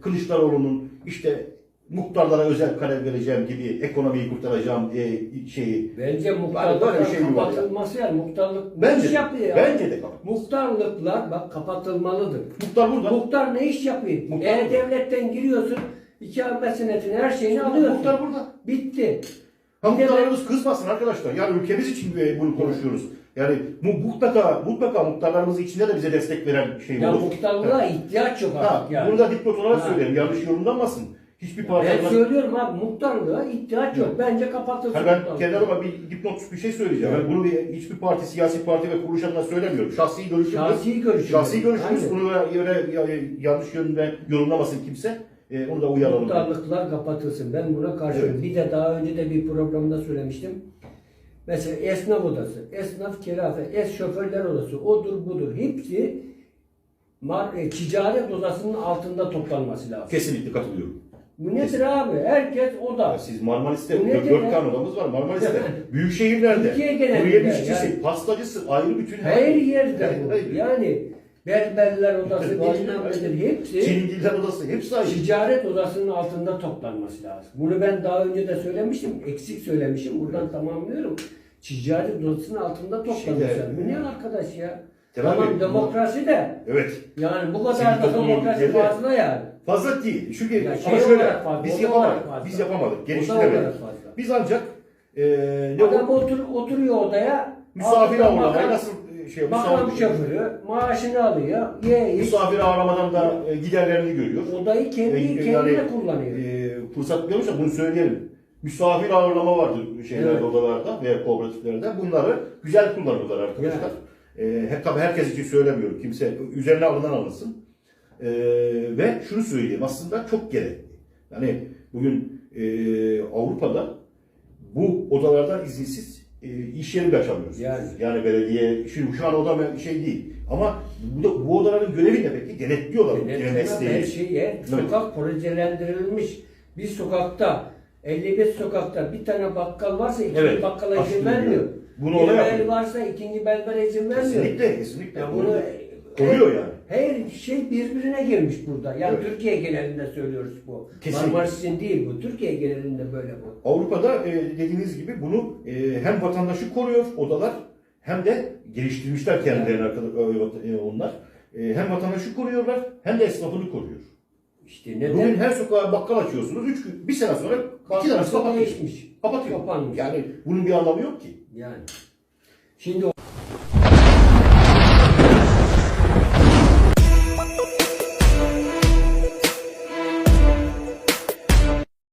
Kılıçdaroğlu'nun işte muhtarlara özel karar vereceğim gibi ekonomiyi kurtaracağım diye şeyi. Bence muhtarlıklar şey kapatılması yani muhtarlık Bence iş yapıyor ya? bence de. Muhtarlıklar bak kapatılmalıdır. Muhtar burada. Muhtar ne iş yapıyor? Muhtar Eğer burada. devletten giriyorsun, ikamet senetini her şeyini alıyorsun. Muhtar burada. Bitti. Ha muhtarlarımız kızmasın arkadaşlar. Yani ülkemiz için bunu konuşuyoruz. Yani mu- mutlaka mutlaka muhtarlarımızın içinde de bize destek veren şey Ya olur. muhtarlığa ihtiyaç yok Ha, artık yani. bunu da dipnot olarak Ha. söyleyeyim. Yanlış yorumlanmasın. Hiçbir Ben söylüyorum abi muhtarlığa ihtiyaç yok. Bence kapatılsın. Ha, ben muhtarlık. kendi adıma bir dipnot bir şey söyleyeceğim. Ben bunu bir, hiçbir parti, siyasi parti ve kuruluş adına söylemiyorum. Şahsi görüşüm. Şahsi görüşüm. Şahsi görüşümüz. Aynen. Bunu öyle ya- yanlış yönde yorumlamasın kimse. E, onu da uyaralım. Muhtarlıklar kapatılsın. Ben buna karşıyım. Evet. Bir de daha önce de bir programda söylemiştim. Mesela esnaf odası, esnaf kirafe, es şoförler odası, odur budur. Hepsi e, ticaret odasının altında toplanması lazım. Kesinlikle katılıyorum. Bu nedir abi? Herkes oda. Ya siz Marmaris'te Bu dört ya? tane odamız var Marmaris'te. Büyük şehirlerde. Kuru yemişçisi, yani. pastacısı ayrı bütün. Her yerde bu. Yani berberler odası, bilmem nedir hepsi Çingiler odası hepsi ayrı. ticaret odasının altında toplanması lazım. Bunu ben daha önce de söylemiştim. Eksik söylemişim. Buradan tamamlıyorum. Ticaret odasının altında toplanması lazım. Bu ne arkadaş ya? Temel tamam Bey, demokrasi de Evet. yani bu Sivil kadar da demokrasi ülkeleri- fazla yani. Fazla değil. Çünkü Ya şey ama şöyle olarak fazla, biz yapamadık. olarak fazla. Biz yapamadık. Geliştiremedik. olarak fazla. Biz ancak e, ne Adam o? otur, oturuyor odaya. Misafir altında ağırlamayı makam- nasıl şey Makam misafir, şoförü maaşını alıyor. Ye iç. misafir ağırlamadan da e, giderlerini görüyor. Odayı kendi E, kendine yani, kullanıyor. E, fırsat veriyorsa bunu söyleyelim. Misafir ağırlama vardır şeylerde, Evet. odalarda veya kooperatiflerde. Bunları güzel kullanırlar arkadaşlar. E, tabii herkes için söylemiyorum. Kimse üzerine alınan alınsın. E, ve şunu söyleyeyim aslında çok gerekli. Yani bugün e, Avrupa'da bu odalardan izinsiz e, iş yeri de açamıyoruz. Yani. Yani belediye, şimdi şu an oda me- şey değil. Ama bu, da, bu odaların görevi ne peki? Denetliyorlar Denetleme her şey yer. Sokak projelendirilmiş. Bir sokakta 55 sokakta bir tane bakkal varsa ikinci Evet, bakkala izin vermiyor. Bunu bir berber varsa ikinci berbere izin vermiyor. Kesinlikle, kesinlikle. Ya bunu bunu koruyor yani. Her şey birbirine girmiş burada. Yani Evet. Türkiye genelinde söylüyoruz bu. Kesinlikle. Marmaris için değil bu. Türkiye genelinde böyle bu. Avrupa'da e, dediğiniz gibi bunu e, hem vatandaşı koruyor odalar hem de geliştirmişler kendilerini arkadaşlar e, onlar. E, hem vatandaşı koruyorlar hem de esnafını koruyor. İşte Bugün neden? her sokağa bakkal açıyorsunuz. Üç gün, bir sene sonra iki Bakkal tanesi kapatıyor. değişmiş. Kapatıyor. Kapanmış. Yani bunun bir anlamı yok ki. Yani. Şimdi